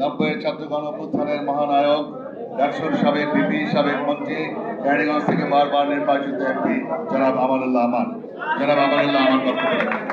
নব্বই ছাত্র গণঅভ্যুত্থানের মহানায়ক, ডাকসুর সাবেক বিপি সাবেক মন্ত্রী রানীগঞ্জ থেকে বারবার নির্বাচিত একটি জনাব আমানুল্লাহ আমান জনাব আমানুল্লাহ আমান বক্তব্য রাখবেন।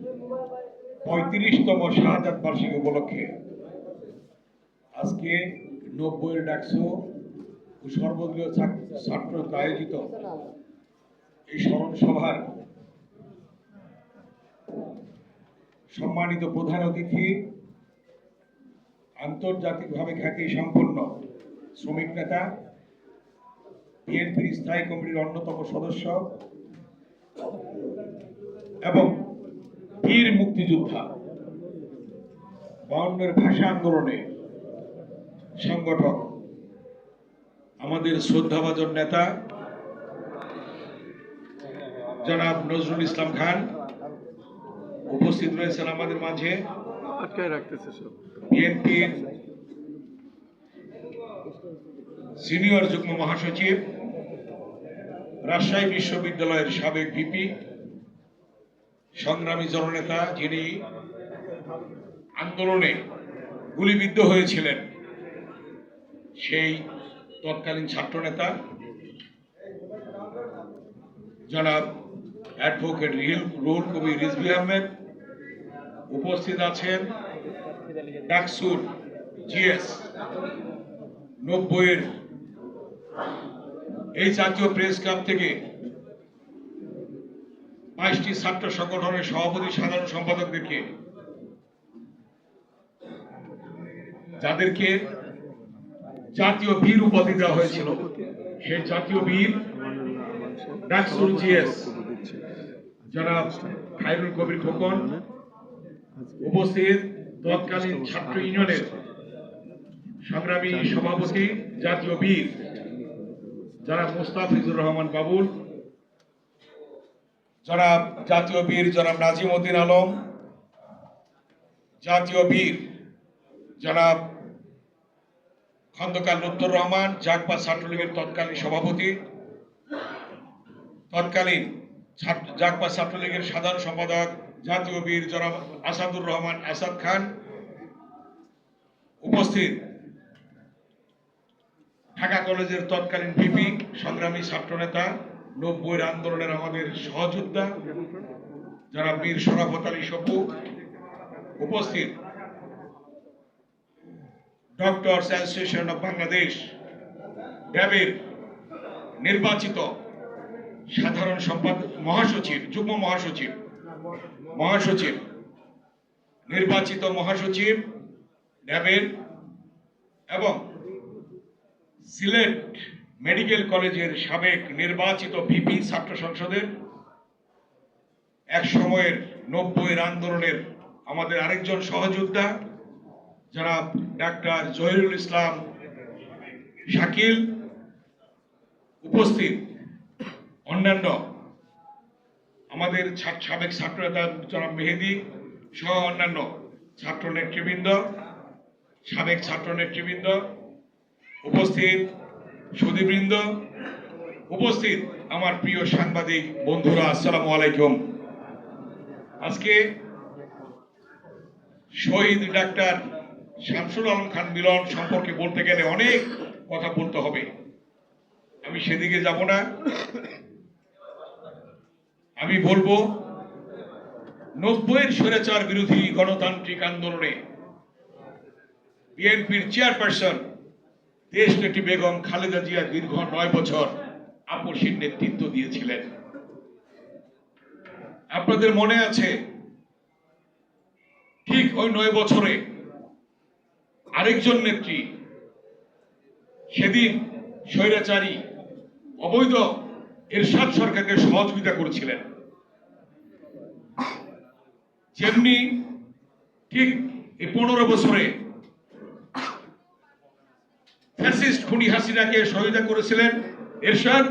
পঁয়ত্রিশতম শাহাদাত বার্ষিকী উপলক্ষে আজকে নব্বইয়ের ডাকসো সর্বদলীয় ছাত্র ছাত্র আয়োজিত এই স্মরণ সভার সম্মানিত প্রধান অতিথি, আন্তর্জাতিকভাবে খ্যাতি সম্পন্ন শ্রমিক নেতা, বিএনপির স্থায়ী কমিটির অন্যতম সদস্য এবং বীর মুক্তিযোদ্ধা। বাউন্নের ভাষা আন্দোলনে সংগঠক আমাদের শ্রদ্ধাভাজন নেতা জনাব নজরুল ইসলাম খান উপস্থিত রয়েছেন আমাদের মাঝে। রাখতেছে বিএনপির সিনিয়র যুগ্ম মহাসচিব রাজশাহী বিশ্ববিদ্যালয়ের সাবেক ভিপি সংগ্রামী জননেতা যিনি আন্দোলনে গুলিবিদ্ধ হয়েছিলেন, সেই তৎকালীন ছাত্রনেতা জনাব অ্যাডভোকেট রুহুল কবি রিজবি আহমেদ উপস্থিত আছেন। ডাকসুর জিএস নব্বইয়ের এই জাতীয় প্রেস ক্লাব থেকে বাইশটি ছাত্র সংগঠনের সভাপতি সাধারণ সম্পাদকদেরকে। যাদেরকে জাতীয় বীর উপাধি দেওয়া হয়েছিল সেই জাতীয় বীর জনাব খায়রুল কবির খোকন উপস্থিত তৎকালীন ছাত্র ইউনিয়নের সংগ্রামী সভাপতি, জাতীয় বীর জনাব মুস্তাফিজুর রহমান বাবুল জনাব জাতীয় বীর জনাব নাজিম উদ্দিন আলম, জাতীয় বীর জনাব খন্দকার লুত্তর রহমান, জাগপা ছাত্রলীগের তৎকালীন সভাপতি, তৎকালীন জাগপা ছাত্রলীগের সাধারণ সম্পাদক, জাতীয় বীর জনাব আসাদুর রহমান আসাদ খান উপস্থিত। ঢাকা কলেজের তৎকালীন ভিপি, সংগ্রামী ছাত্রনেতা নব্বইয়ের আন্দোলনের আমাদের সহযোদ্ধা, যারা বীর শরাফত আলী সপু উপস্থিত, ডক্টরস অ্যাসোসিয়েশন অফ বাংলাদেশ ড্যাবের নির্বাচিত সাধারণ সম্পাদক মহাসচিব, যুগ্ম মহাসচিব মহাসচিব, নির্বাচিত মহাসচিব ড্যাবের এবং সিলেট মেডিকেল কলেজের সাবেক নির্বাচিত ভিপি ছাত্র সংসদের এক সময়ের নব্বইয়ের আন্দোলনের আমাদের আরেকজন সহযোদ্ধা যারা ডাক্তার জহিরুল ইসলাম শাকিল, উপস্থিত অন্যান্য আমাদের সাবেক ছাত্র নেতা জনাব মেহেদি সহ অন্যান্য ছাত্র নেতৃবৃন্দ, সাবেক ছাত্র নেতৃবৃন্দ উপস্থিত সুদীবৃন্দ উপস্থিত আমার প্রিয় সাংবাদিক বন্ধুরা, আসসালামু আলাইকুম। আজকে শহীদ ডাক্তার শামসুল আলম খান মিলন সম্পর্কে বলতে গেলে অনেক কথা বলতে হবে। আমি সেদিকে যাব না। আমি বলব, নব্বইয়ের স্বৈরাচার বিরোধী গণতান্ত্রিক আন্দোলনে বিএনপির চেয়ারপারসন দেশ নেত্রী বেগম খালেদা জিয়া দীর্ঘ নয় বছর আপসীর নেতৃত্ব দিয়েছিলেন। আপনাদের মনে আছে, ঠিক ওই নয় বছরে আরেকজন নেত্রী, সেদিন স্বৈরাচারী অবৈধ এরশাদ সরকারকে সহযোগিতা করেছিলেন। যেমনি ঠিক এই পনেরো বছরে ফ্যাসিস্ট খুনি হাসিনাকে সহযোগিতা করেছিলেন। এরশাদ,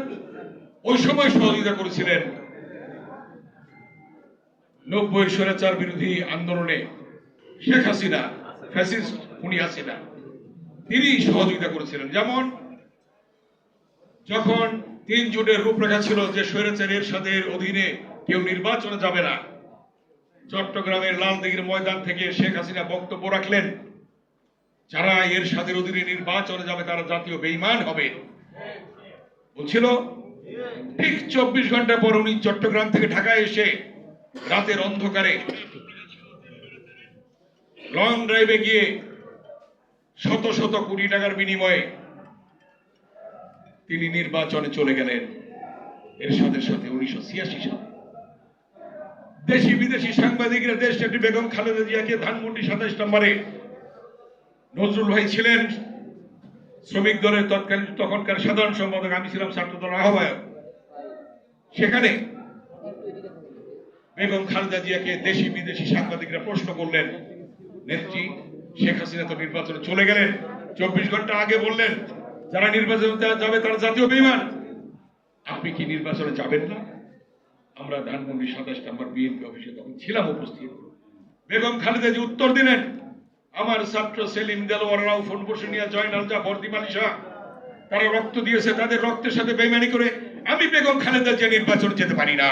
ওই সময় সহযোগিতা করেছিলেন। নব্বই স্বৈরাচার বিরোধী আন্দোলনে শেখ হাসিনা, ফ্যাসিস্ট খুনি হাসিনা, তিনি সহযোগিতা করেছিলেন। যেমন, যখন তিন জোটের রূপরেখা ছিল যে স্বৈরাচারী এরশাদের অধীনে কেউ নির্বাচনে যাবে না, চট্টগ্রামের লালদিঘির ময়দান থেকে শেখ হাসিনা বক্তব্য রাখলেন। যারা এর সাথে অধীনে নির্বাচনে যাবে, তারা জাতীয় বেইমান হবে। বলছিল, ঠিক চব্বিশ ঘণ্টা পর উনি চট্টগ্রাম থেকে ঢাকায় এসে রাতের অন্ধকারে লং ড্রাইভে গিয়ে শত শত কোটি টাকার বিনিময়ে তিনি নির্বাচনে চলে গেলেন। এর সাথে সাথে উনিশশো ছিয়াশি সালে দেশি বিদেশি সাংবাদিকরা দেশ বেগম খালেদা জিয়াকে ধানমন্ডি সাতাইশ নম্বরে নজরুল ভাই ছিলেন শ্রমিক দলের তৎকালীন, তখনকার সাধারণ সম্পাদক, আমি ছিলাম ছাত্র দল আহ্বায়ক। সেখানে বেগম খালেদা জিয়াকে দেশি বিদেশি সাংবাদিকরা প্রশ্ন করলেন, নেত্রী শেখ হাসিনা তো নির্বাচনে চলে গেলেন, চব্বিশ ঘণ্টা আগে বললেন, যারা নির্বাচনে যাবে তারা জাতীয় বেইমান। আপনি কি নির্বাচনে যাবেন না? আমরা ধানমন্ডি সাতাশ নম্বর বিএনপি অফিসে তখন ছিলাম উপস্থিত। বেগম খালেদা জি উত্তর দিলেন আমার ছাত্র সেলিম দেলোয়াররাও ফোন বসে নিয়ে জয়নাল জাফর দিমানি শাহ তারা রক্ত দিয়েছে, তাদের রক্তের সাথে বেইমানি করে আমি বেগম খালেদা জিয়া নির্বাচন যেতে পারি না।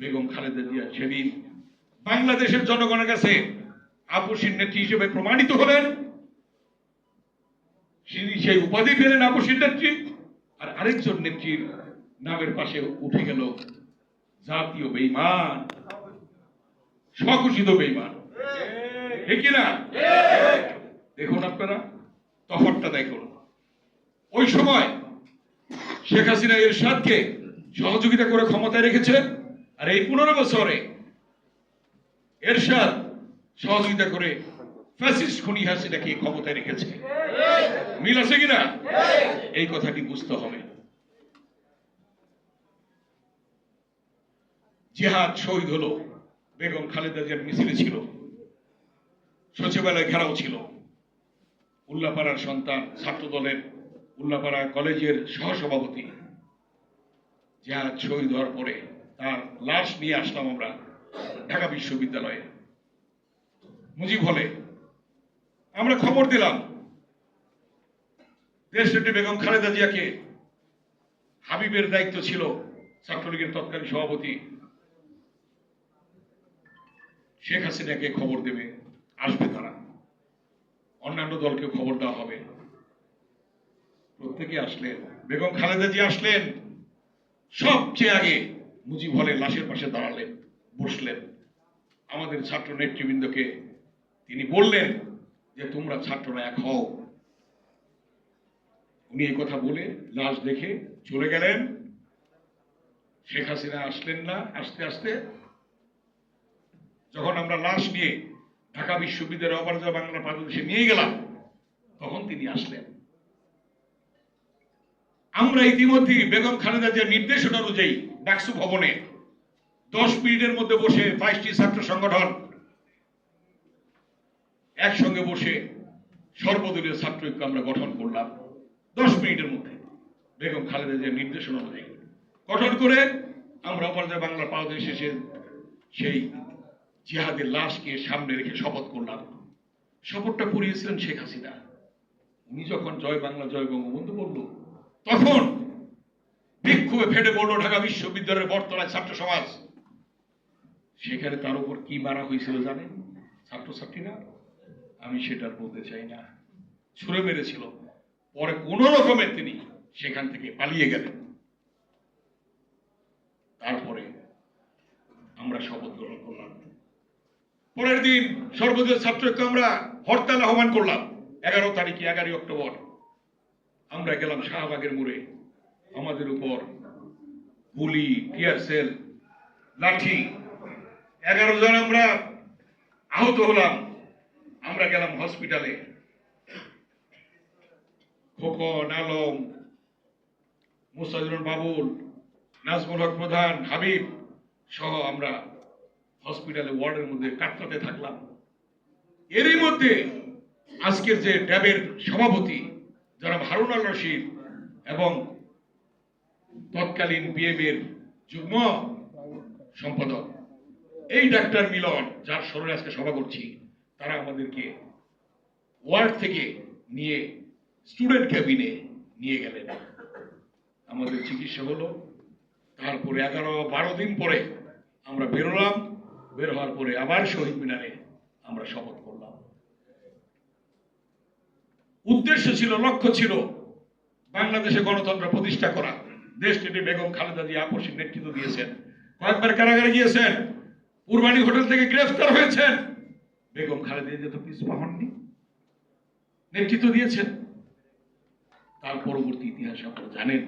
বেগম খালেদা জিয়া সেদিন বাংলাদেশের জনগণের কাছে আপসীর নেত্রী হিসেবে প্রমাণিত হলেন। তিনি সেই উপাধি পেলেন আপসীর নেত্রী, আর আরেকজন নেত্রীর নামের পাশে উঠে গেল জাতীয় বেইমান, স্বঘোষিত বেইমান। ঠিক কিনা? দেখুন আপনারা তফাৎটা দেখুন। ওই সময় শেখ হাসিনা এরশাদকে সহযোগিতা করে ক্ষমতায় রেখেছে আর এই পনেরো বছরে এরশাদ সহযোগিতা করে ফ্যাসিস্ট খুনি হাসিনাকে ক্ষমতায় রেখেছে। মিল আছে কিনা? এই কথাটি বুঝতে হবে। জেহাদ শহীদ হলো বেগম খালেদা জিয়ার মিছিলে ছিল। সচিবালয় ঘেরাও ছিল। উল্লাপাড়ার সন্তান ছাত্র দলের উল্লাপাড়া কলেজের সহসভাপতি। জেহাদ শহীদ হওয়ার পরে তার লাশ নিয়ে আসলাম আমরা ঢাকা বিশ্ববিদ্যালয়ে। মুজিব হলে আমরা খবর দিলাম দেশনেত্রী বেগম খালেদা জিয়াকে হাবিবের দায়িত্ব ছিল ছাত্রলীগের তৎকালীন সভাপতি। শেখ হাসিনাকে খবর দেবে। আসবে তারা। অন্যান্য দলকে খবর দেওয়া হবে। প্রত্যেকে আসলেন। বেগম খালেদা জি আসলেন। সবচেয়ে আগে মুজিব হলে লাশের পাশে দাঁড়ালেন, বসলেন। আমাদের ছাত্র নেতৃবৃন্দকে তিনি বললেন যে, তোমরা ছাত্ররা এক হও। উনি এই কথা বলে লাশ দেখে চলে গেলেন। শেখ হাসিনা আসলেন না। আস্তে আস্তে যখন আমরা লাশ নিয়ে ঢাকা বিশ্ববিদ্যালয়ের অপরাজয় বাংলা বাংলাদেশে নিয়ে গেলাম। তখন তিনি আসলেন। আমরা ইতিমধ্যে বেগম খালেদা জিয়ার নির্দেশনা অনুযায়ী ডাকসু ভবনে দশ মিনিটের মধ্যে বসে বাইশটি ছাত্র সংগঠন একসঙ্গে বসে সর্বদলীয় ছাত্র ঐক্য আমরা গঠন করলাম। দশ মিনিটের মধ্যে বেগম খালেদা জিয়ার নির্দেশনা অনুযায়ী গঠন করে আমরা অপরাজয় বাংলা পাওয়া শেষে সেই জিহাদের লাশকে সামনে রেখে শপথ করলাম। শপথটা পড়িয়েছিলেন শেখ হাসিনা। উনি যখন জয় বাংলা, জয় বঙ্গবন্ধু বলল, তখন বিক্ষোভে ফেটে পড়ল ঢাকা বিশ্ববিদ্যালয়ের বর্তমানে ছাত্র সমাজ। সেখানে তার উপর কি মারা হয়েছিল জানেন? ছাত্রছাত্রীরা? আমি সেটা বলতে চাই না। ছুড়ে মেরেছিল। পরে কোন রকমের তিনি সেখান থেকে পালিয়ে গেলেন। তারপরে আমরা শপথ গ্রহণ করলাম। পরের দিন সর্বদলীয় ছাত্র ঐক্য আমরা হরতাল আহ্বান করলাম। এগারো তারিখে, এগারোই অক্টোবর। আমরা গেলাম শাহবাগের মোড়ে। আমাদের উপর গুলি, টিয়ার সেল, লাঠি। এগারো জন আমরা আহত হলাম। আমরা গেলাম হসপিটালে। খোকন, আলম মুস্তাজুর বাবুল, নাজমুল হক প্রধান, হাবিব সহ আমরা হসপিটালে ওয়ার্ডের মধ্যে কাটতে থাকলাম। এরই মধ্যে আজকের যে ট্যাবের সভাপতি যারা হারুন আল রশিদ এবং তৎকালীন বিএমের যুগ্ম সম্পাদক, এই ডাক্তার মিলন, যার স্মরণে আজকে সভা করছি, তারা আমাদেরকে ওয়ার্ড থেকে নিয়ে স্টুডেন্ট ক্যাবিনে নিয়ে গেলেন। আমাদের চিকিৎসা হলো, তারপরে এগারো বারো দিন পরে আমরা বেরোলাম। বের হওয়ার পরে আবার শহীদ মিনারে আমরা শপথ করলাম। উদ্দেশ্য ছিল, লক্ষ্য ছিল বাংলাদেশে গণতন্ত্র প্রতিষ্ঠা করা। দেশটিতে বেগম খালেদা জিয়া আপসিক নেতৃত্ব দিয়েছেন। কয়েকবার কারাগারে গিয়েছেন, পূর্বাণী হোটেল থেকে গ্রেফতার হয়েছেন। বেগম খালেদা জিয়া তো পিছপা হননি, নেতৃত্ব দিয়েছেন। তার পরবর্তী ইতিহাস আপনারা জানেন।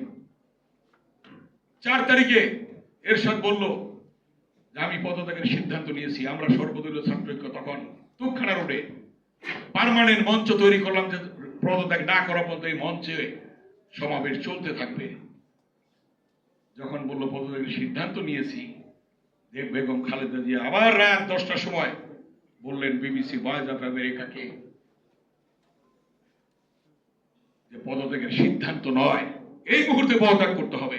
চার তারিখে এরশাদ বলল আমি পদত্যাগের সিদ্ধান্ত নিয়েছি, আমরা সর্বদলীয় ছাত্রৈক্য তখন তুপখানা রোডে পার্মানেন্ট মঞ্চ তৈরি করলাম যে পদত্যাগ না করা পর্যন্ত এই মঞ্চে সমাবেশ চলতে থাকবে। যখন বলল, পদত্যাগের সিদ্ধান্ত নিয়েছি। যে বেগম খালেদা জিয়া আবার রাত দশটার সময় বললেন, বিবিসি ভয়েস অফ আমেরিকাকে যে পদত্যাগের সিদ্ধান্ত নয়, এই মুহূর্তে পদত্যাগ করতে হবে।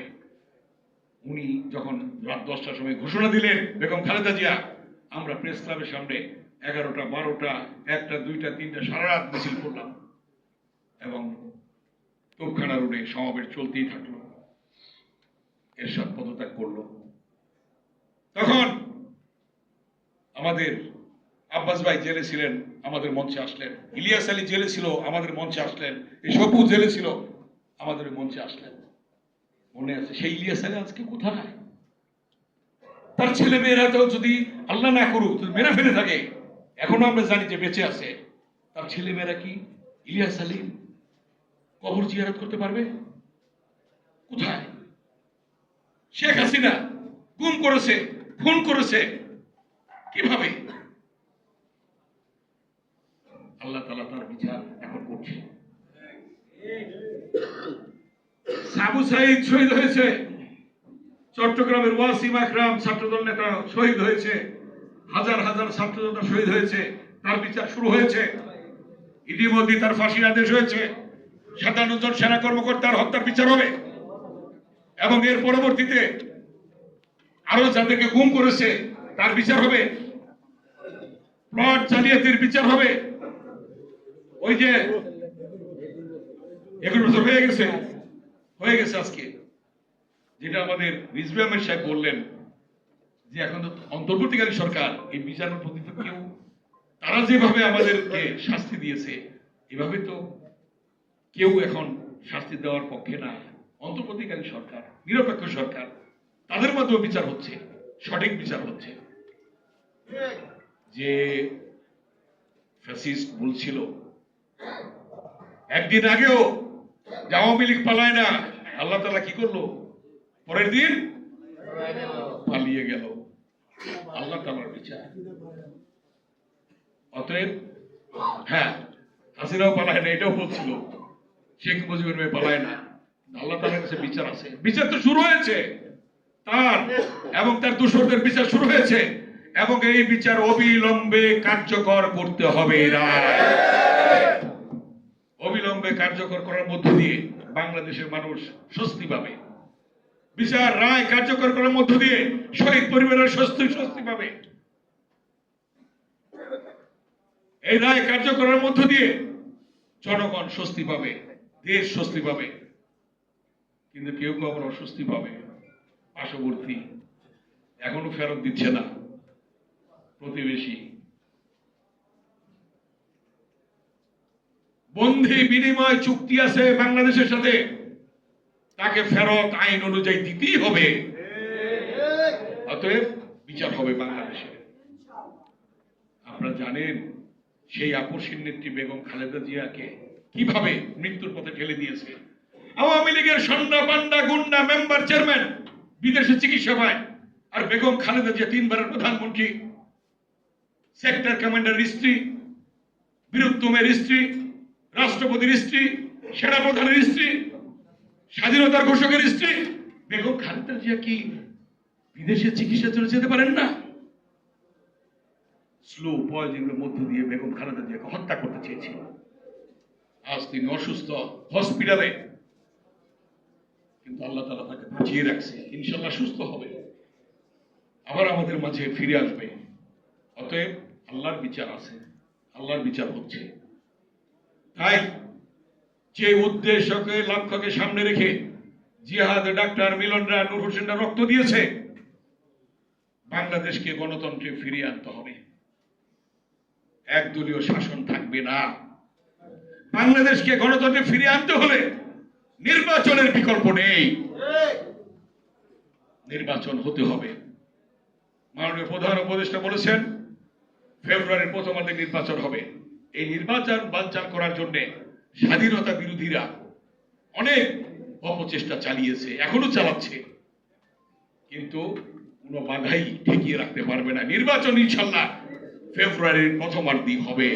উনি যখন রাত দশটার সময় ঘোষণা দিলেন, বেগম খালেদা জিয়া, আমরা প্রেস ক্লাবের সামনে এগারোটা, বারোটা, একটা, দুইটা, তিনটা, সারা রাত মিছিল করলাম। এবং তোপখানা রোডে সমাবেশ চলতেই থাকল। এরশাদ পদত্যাগ করল। তখন আমাদের আব্বাস ভাই জেলে ছিলেন, আমাদের মঞ্চে আসলেন। ইলিয়াস আলী জেলে ছিল, আমাদের মঞ্চে আসলেন। এই সপু জেলে ছিল, আমাদের মঞ্চে আসলেন। মনে আছে, সেই ইলিয়াস আলী আজকে কোথায়? তার ছেলে মেয়েরা তো যদি আল্লাহ না করুক মেরে ফেলে থাকে। এখনও আমরা জানি যে বেঁচে আছে। তার ছেলে মেয়েরা কি ইলিয়াস আলী কবর জিয়ারত করতে পারবে? কোথায়? শেখ হাসিনা গুম করেছে, খুন করেছে। কীভাবে? আল্লাহ তালা তার বিচার এখন করছে। সাবু সাইদ শহীদ হয়েছে। চট্টগ্রামের ওয়াসিম আকরাম ছাত্রদল নেতা শহীদ হয়েছে। হাজার হাজার ছাত্রদল শহীদ হয়েছে। তার বিচার শুরু হয়েছে। ইতিমধ্যে তার ফাঁসির আদেশ হয়েছে। সাতান্ন জন সেনা কর্মকর্তার হত্যার বিচার হবে। এবং এর পরবর্তীতে আরও যাদেরকে গুম করেছে, তার বিচার হবে। প্লট জালিয়াতির বিচার হবে। ওই যে, এগুলো হয়ে গেছে। হয়ে গেছে আজকে। যেটা আমাদের রিজভি আহমেদ সাহেব বললেন যে এখন তো অন্তর্বর্তীকালী সরকার, এই বিচারের প্রতি তো কেউ, তারা যেভাবে আমাদেরকে শাস্তি দিয়েছে, এভাবে তো কেউ এখন শাস্তি দেওয়ার পক্ষে না। অন্তর্বর্তীকালী সরকার, নিরপেক্ষ সরকার, তাদের মাধ্যমে বিচার হচ্ছে, সঠিক বিচার হচ্ছে। যে ফ্যাসিস্ট বলছিল একদিন আগেও যে আওয়ামী লীগ পালায় না, আল্লাহ তালা কি করল? পরের দিন পালিয়ে গেল। আল্লাহ তালার বিচার। অতএব হ্যাঁ হাসিনাও পালায় না, এটাও বলছিল শেখ মুজিবুর মেয়ে পালায় না। আল্লাহ তালার কাছে বিচার আছে। বিচার তো শুরু হয়েছে। তার এবং তার দূষরদের বিচার শুরু হয়েছে। এবং এই বিচার অবিলম্বে কার্যকর করতে হবে রায় কার্যকর করার মধ্য দিয়ে বাংলাদেশের মানুষ স্বস্তি পাবে। বিচার, রায় কার্যকর করার মধ্য দিয়ে শহীদ পরিবারের স্বস্তি স্বস্তি পাবে। এই রায় কার্যকরের মধ্য দিয়ে জনগণ স্বস্তি পাবে, দেশ স্বস্তি পাবে। কিন্তু কেউ কেউ আবার অস্বস্তি পাবে। পার্শ্ববর্তী এখনও ফেরত দিচ্ছে না। প্রতিবেশী বন্ধি বিনিময় চুক্তি আছে বাংলাদেশের সাথে। তাকে ফেরত আইন অনুযায়ী দিতেই হবে। অতএব বিচার হবে বাংলাদেশে। আপনারা জানেন, সেই আপসীর নেত্রী বেগম খালেদা জিয়াকে কীভাবে মৃত্যুর পথে ঠেলে দিয়েছে? আওয়ামী লীগের সন্না পান্ডা গুন্ডা মেম্বার চেয়ারম্যান, বিদেশে চিকিৎসা পায়। আর বেগম খালেদা জিয়া তিনবারের প্রধানমন্ত্রী। সেক্টর কমান্ডারের স্ত্রী, বীরুত্তমের স্ত্রী রাষ্ট্রপতির স্ত্রী, সেনাপ্রধানের স্ত্রী, স্বাধীনতার ঘোষকের স্ত্রী। বেগম খালেদা জিয়া কি বিদেশে চিকিৎসা চলে যেতে পারেন না? স্লো পয়জনের মধ্য দিয়ে বেগম খালেদা জিয়াকে হত্যা করতে চেয়েছিল। আজ তিনি অসুস্থ হসপিটালে। কিন্তু আল্লাহ তালা তাকে বাঁচিয়ে রাখছে। ইনশাল্লাহ সুস্থ হবে। আবার আমাদের মাঝে ফিরে আসবে। অতএব আল্লাহর বিচার আছে, আল্লাহর বিচার হচ্ছে। তাই যে উদ্দেশ্যকে, লক্ষ্যকে সামনে রেখে জিহাদ ডাক্তার মিলনরা, নূর হোসেনরা রক্ত দিয়েছে, বাংলাদেশকে গণতন্ত্রে ফিরিয়ে আনতে হবে। একদলীয় শাসন থাকবে না। বাংলাদেশকে গণতন্ত্রে ফিরিয়ে আনতে হলে নির্বাচনের বিকল্প নেই। নির্বাচন হতে হবে। মাননীয় প্রধান উপদেষ্টা বলেছেন, ফেব্রুয়ারির প্রথমার্ধে নির্বাচন হবে। এই নির্বাচন বানচাল করার জন্য স্বাধীনতা বিরোধীরা অনেক অপচেষ্টা চালিয়েছে এখনও চালাচ্ছে। কিন্তু কোনো বাধাই ঠেকিয়ে রাখতে পারবে না। নির্বাচন ইনশাল্লাহ ফেব্রুয়ারির প্রথমার্ধেই হবে।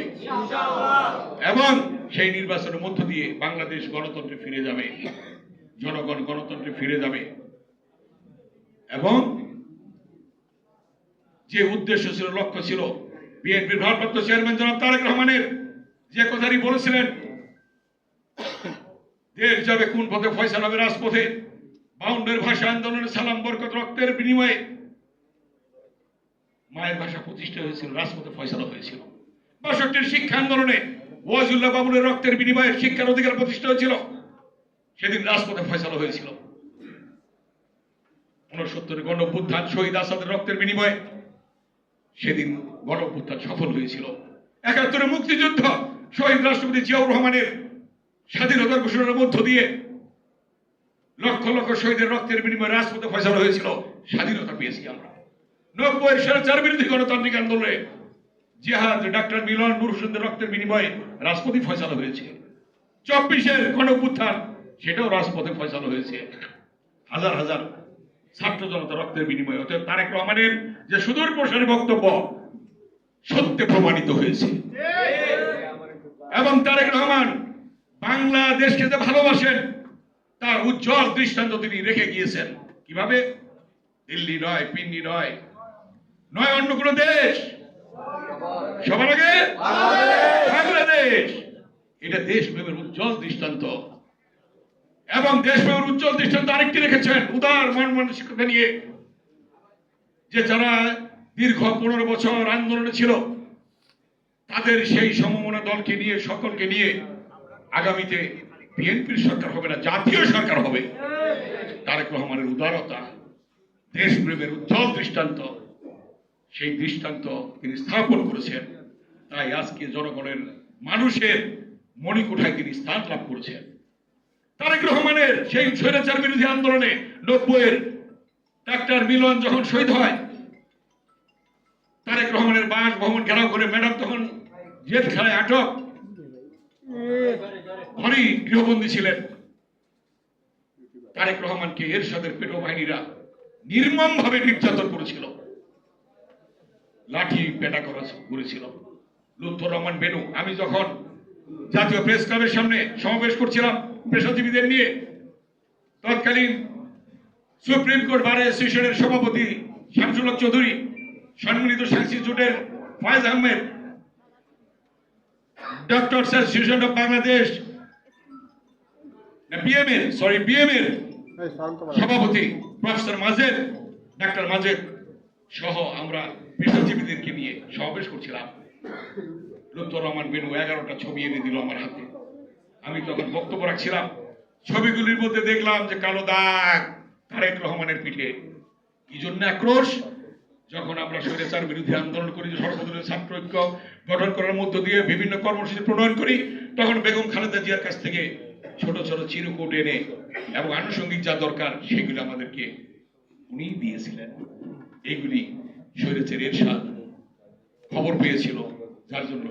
এবং সেই নির্বাচনের মধ্য দিয়ে বাংলাদেশ গণতন্ত্রে ফিরে যাবে। জনগণ গণতন্ত্রে ফিরে যাবে। এবং যে উদ্দেশ্য ছিল লক্ষ্য ছিল বিএনপির ভারপ্রাপ্ত চেয়ারম্যান জনাব তারেক রহমানের যে কথাটি বলেছিলেন, দেশ যাবে কোন পথে ফয়সাল হবে রাজপথে, বাউন্ডের ভাষা আন্দোলনের সালাম, বরকত, রক্তের বিনিময়ে। মায়ের ভাষা প্রতিষ্ঠা হয়েছিল, রাজপথে ফয়সালা হয়েছিল। বাষট্টির শিক্ষা আন্দোলনে ওয়াজুল্লাহ বাবুলের রক্তের বিনিময়ে শিক্ষার অধিকার প্রতিষ্ঠা হয়েছিল। সেদিন রাজপথে ফয়সালা হয়েছিল। উনসত্তরের গণ শহীদ আসাদের রক্তের বিনিময়ে সেদিন গণ অভ্যুত্থান সফল হয়েছিল। একাত্তরে মুক্তিযুদ্ধ, শহীদ রাষ্ট্রপতি জিয়াউর রহমানের স্বাধীনতার ঘোষণার মধ্য দিয়ে লক্ষ লক্ষ শহীদের রক্তের বিনিময়ে রাজপথে ফয়সালা হয়েছিল। স্বাধীনতা পেয়েছি আমরা। নব্বই স্বৈরাচার বিরোধী গণতান্ত্রিক আন্দোলনে জিহাদ ডাক্তার মিলন নুর রক্তের বিনিময়ে রাজপথে ফয়সালা হয়েছে। চব্বিশের গণ সেটাও রাজপথে ফয়সালা হয়েছে। হাজার হাজার ছাত্র জনতা রক্তের বিনিময়ে। অতএব তারেক রহমানের যে সুদূর প্রসারী বক্তব্য, সত্যে প্রমাণিত হয়েছে। এবং তারেক রহমান বাংলাদেশকে যে ভালোবাসেন, তার উজ্জ্বল দৃষ্টান্ত তিনি রেখে গিয়েছেন। কীভাবে? দিল্লি নয় পিন্ডি নয়। নয় অন্য কোনো দেশ? সবার আগে? বাংলাদেশ। এটা দেশপ্রেমের উজ্জ্বল দৃষ্টান্ত। এবং দেশপ্রেমের উজ্জ্বল দৃষ্টান্ত আরেকটি রেখেছেন উদার মন মানসিকতা নিয়ে, যে যারা দীর্ঘ পনেরো বছর আন্দোলনে ছিল, তাদের সেই সমমনা দলকে নিয়ে, সকলকে নিয়ে আগামীতে বিএনপির সরকার হবে না, জাতীয় সরকার হবে। তারেক রহমানের উদারতা, দেশপ্রেমের উজ্জ্বল দৃষ্টান্ত, সেই দৃষ্টান্ত তিনি স্থাপন করেছেন। তাই আজকে জনগণের মানুষের মণিকোঠায় তিনি স্থান লাভ করেছেন। তারেক রহমানের সেই স্বৈরাচার বিরোধী আন্দোলনে নব্বইয়ের ডাক্তার মিলন যখন শহীদ হয়, তারেক রহমানের বাস ভবন ঘেরাও করে ম্যাডাম তখন জেলখানায় আটক। ঘরেই গৃহবন্দী ছিলেন। তারেক রহমানকে এরশাদের পেটো বাহিনীরা নির্মম ভাবে নির্যাতন করেছিল। লাঠি পেটা করা করেছিল। লুৎফর রহমান বেনু, আমি যখন জাতীয় প্রেস ক্লাবের সামনে সমাবেশ করছিলাম পেশাজীবীদের নিয়ে তৎকালীন সুপ্রিম কোর্ট বার অ্যাসোসিয়েশনের সভাপতি শামসুল চৌধুরী সম্মিলিত ইনস্টিটিউটের Foyez Ahmed doctor association of Bangladesh বিএমএর sorry বিএমএর সভাপতি প্রফেসর মাজেদ ডাক্তার মাজেদ সহ আমরা পেশাজীবীদেরকে নিয়ে সমাবেশ করছিলাম। লুৎফর রহমান বেনু এগারোটা ছবি এনে দিল আমার হাতে। আমি তখন বক্তব্য রাখছিলাম। ছবিগুলির মধ্যে দেখলাম যে কালো দাগ তারেক রহমানের পিঠে। কি জন্য আক্রোশ? যখন আমরা স্বৈরাচার বিরোধী আন্দোলন করি সর্বদলীয় ছাত্র ঐক্য গঠন করার মধ্য দিয়ে বিভিন্ন কর্মসূচি প্রণয়ন করি, তখন বেগম খালেদা জিয়ার কাছ থেকে ছোট ছোট চিরকুট এনে এবং আনুষঙ্গিক যা দরকার সেগুলো আমাদেরকে উনি দিয়েছিলেন। এইগুলি স্বৈরাচার এরশাদ খবর পেয়েছিল, যার জন্য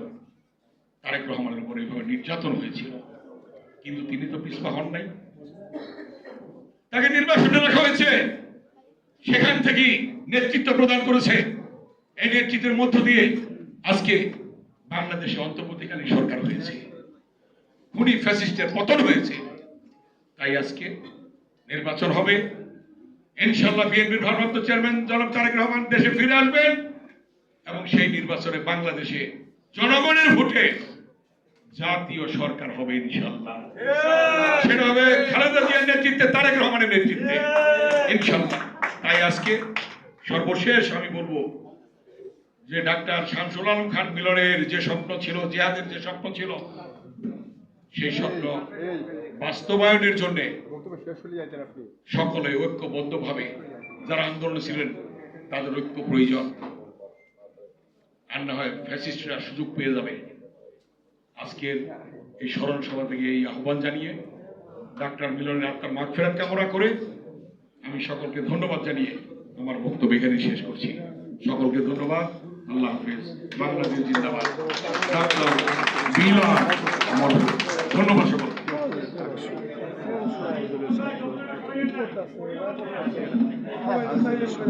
তারেক রহমানের উপর এইভাবে নির্যাতন হয়েছিল। কিন্তু তিনি তো পিছপা হন নাই। তাকে নির্বাসনে রাখা হয়েছে। সেখান থেকেই নেতৃত্ব প্রদান করেছে। এই নেতৃত্বের মধ্য দিয়ে আজকে বাংলাদেশে অন্তর্বর্তীকালীন সরকার হয়েছে। খুনি ফ্যাসিস্টের পতন হয়েছে। তাই আজকে নির্বাচন হবে। ইনশাল্লাহ বিএনপির ভারপ্রাপ্ত চেয়ারম্যান জনাব তারেক রহমান দেশে ফিরে আসবেন এবং সেই নির্বাচনে বাংলাদেশে জনগণের ভোটে জাতীয় সরকার হবে ইনশাল্লাহ সেটা হবে খালেদা জিয়ার নেতৃত্বে তারেক রহমানের নেতৃত্বে। ইনশাল্লাহ তাই আজকে সর্বশেষ আমি বলব যে ডাক্তার শামসুল আলম খান মিলনের যে স্বপ্ন ছিল জিহাদের যে স্বপ্ন ছিল সেই স্বপ্ন বাস্তবায়নের জন্য সকলে ঐক্যবদ্ধভাবে যারা আন্দোলনে ছিলেন তাদের ঐক্য প্রয়োজন। আর না হয় ফ্যাসিস্টরা সুযোগ পেয়ে যাবে। আজকের এই স্মরণ সভা থেকে এই আহ্বান জানিয়ে ডাক্তার মিলনের আত্মার মাঠ ফেরাত কামনা করে আমি সকলকে ধন্যবাদ জানিয়ে আমার বক্তব্য এখানে শেষ করছি। সকলকে ধন্যবাদ। আল্লাহ হাফেজ। বাংলাদেশ জিন্দাবাদ। ধন্যবাদ পঁয়ত্রিশতম